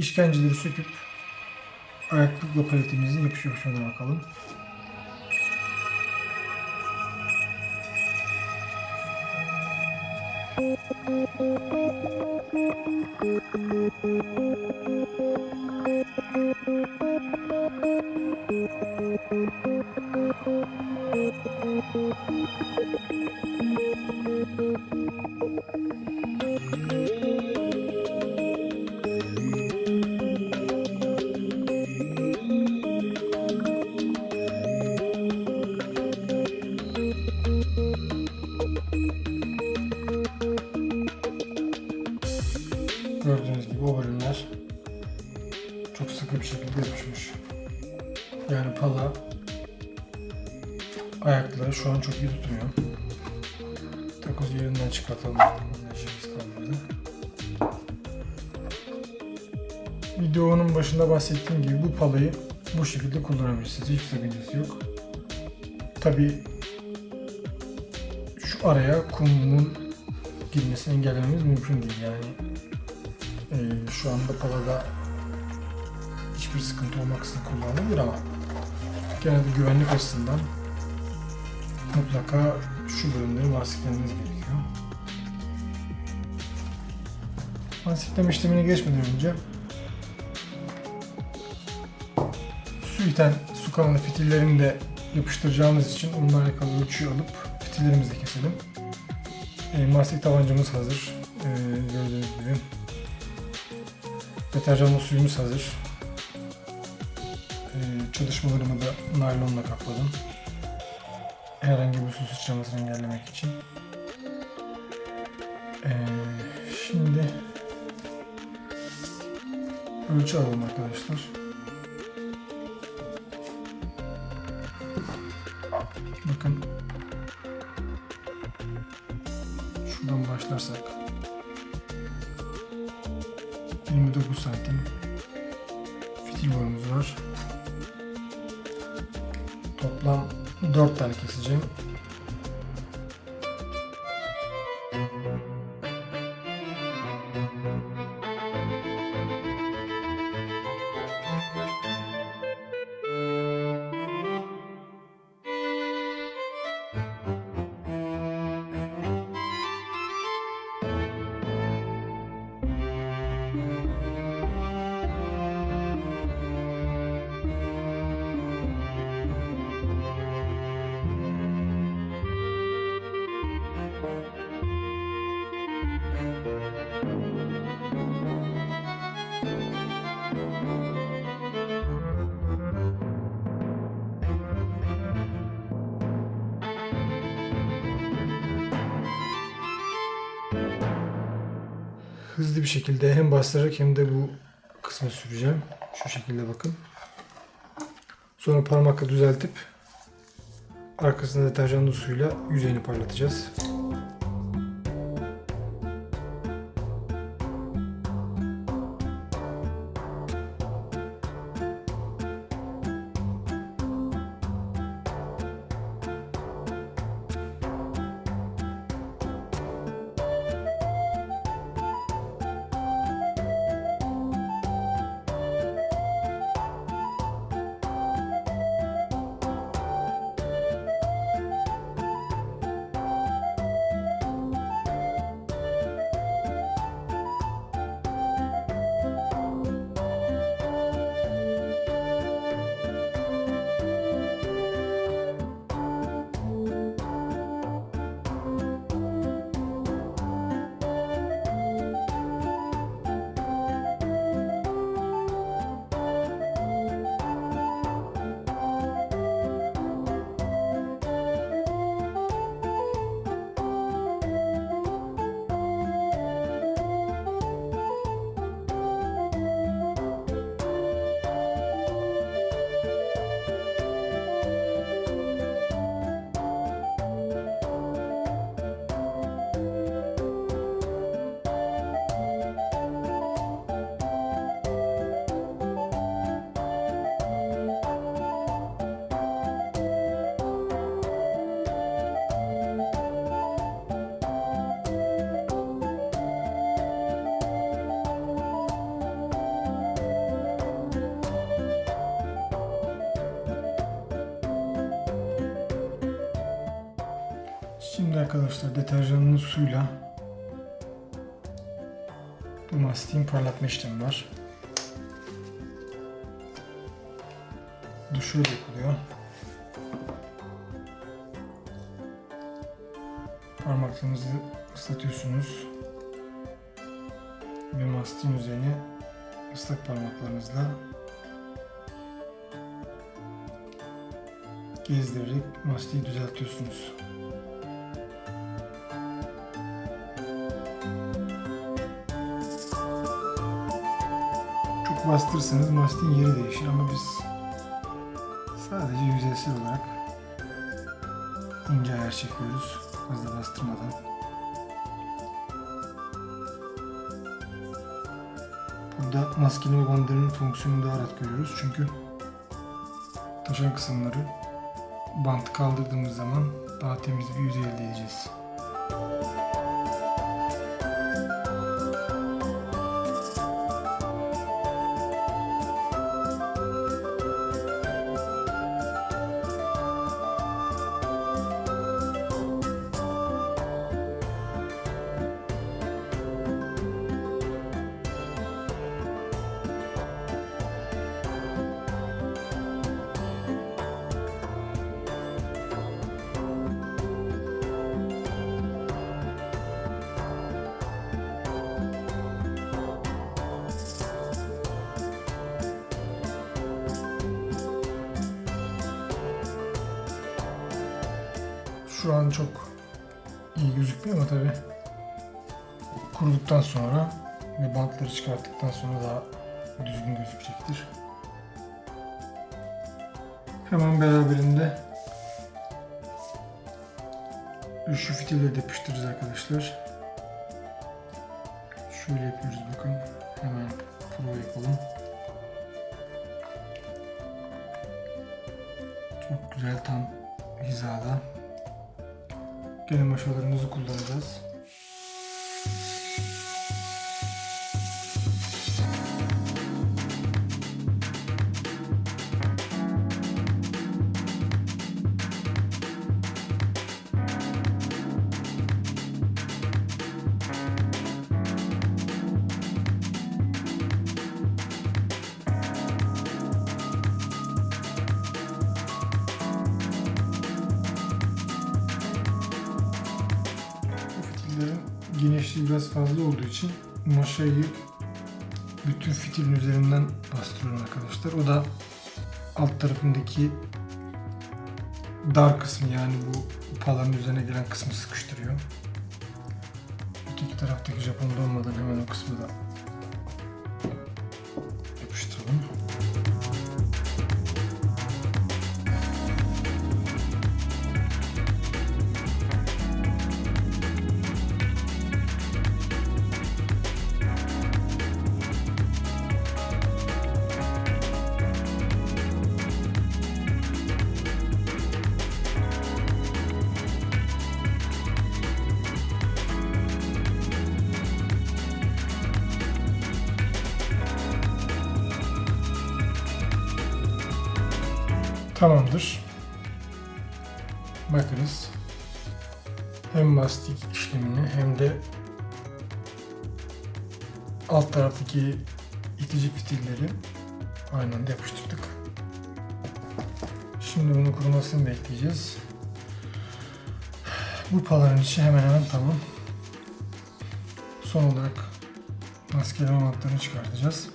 işkenceleri söküp ayaklıkla paletimizin yapış yapışmadığına bakalım. Gördüğünüz sıkı bir şekilde yapışmış. Yani pala ayakları şu an çok iyi tutmuyor. Takoz yerinden çıkartalım. Onunla işimiz kalmadı. Videonun başında bahsettiğim gibi bu palayı bu şekilde kullanabilirsiniz. Hiç sakıncası yok. Tabi şu araya kumun girmesini engellememiz mümkün değil yani. Ee, şu anda palada hiçbir sıkıntı olmaksızın kullanılabilir ama genelde güvenlik açısından mutlaka şu bölümleri lastiklemeniz gerekiyor. Lastikleme işlemine geçmeden önce su iten su kanalı fitillerini de yapıştıracağımız için onunla alakalı ölçüyü alıp fitillerimizi de keselim. E, mastik tabancamız hazır. E, gördüğünüz gibi. Deterjanlı suyumuz hazır. Çalışmalarımı da naylonla kapladım. Herhangi bir su sıçramasını engellemek için. E, şimdi ölçü alalım arkadaşlar. Bakın şuradan başlarsak 29 santim fitil boyumuz var. Toplam 4 tane keseceğim. Hızlı bir şekilde hem bastırarak hem de bu kısmı süreceğim. Şu şekilde bakın. Sonra parmakla düzeltip arkasında deterjanlı suyla yüzeyini parlatacağız. Şimdi arkadaşlar deterjanlı suyla bu mastiğin parlatma işlemi var. Şöyle yapılıyor. Parmaklarınızı ıslatıyorsunuz. Ve mastiğin üzerine ıslak parmaklarınızla gezdirerek mastiği düzeltiyorsunuz. Bastırırsanız mastiğin yeri değişir ama biz sadece yüzeysel olarak ince ayar çekiyoruz fazla bastırmadan. Burada maskenin ve bandırının fonksiyonunu daha rahat görüyoruz çünkü taşan kısımları bant kaldırdığımız zaman daha temiz bir yüzey elde edeceğiz. Şu an çok iyi gözükmüyor ama tabi kuruduktan sonra ve bantları çıkarttıktan sonra daha düzgün gözükecektir. Hemen beraberinde üçlü fitilleri de yapıştırırız arkadaşlar. Şöyle yapıyoruz bakın. Hemen prova yapalım. Çok güzel tam hizada. Gene maşalarımızı kullanacağız. Genişliği biraz fazla olduğu için maşayı bütün fitilin üzerinden bastırıyorum arkadaşlar. O da alt tarafındaki dar kısmı yani bu palanın üzerine gelen kısmı sıkıştırıyor. İki taraftaki Japon'da olmadan hemen o kısmı da Tamamdır. Bakınız. Hem mastik işlemini hem de alt taraftaki itici fitilleri aynı anda yapıştırdık. Şimdi bunun kurumasını bekleyeceğiz. Bu palanın içi hemen hemen tamam. Son olarak maskeleme bantlarını çıkartacağız.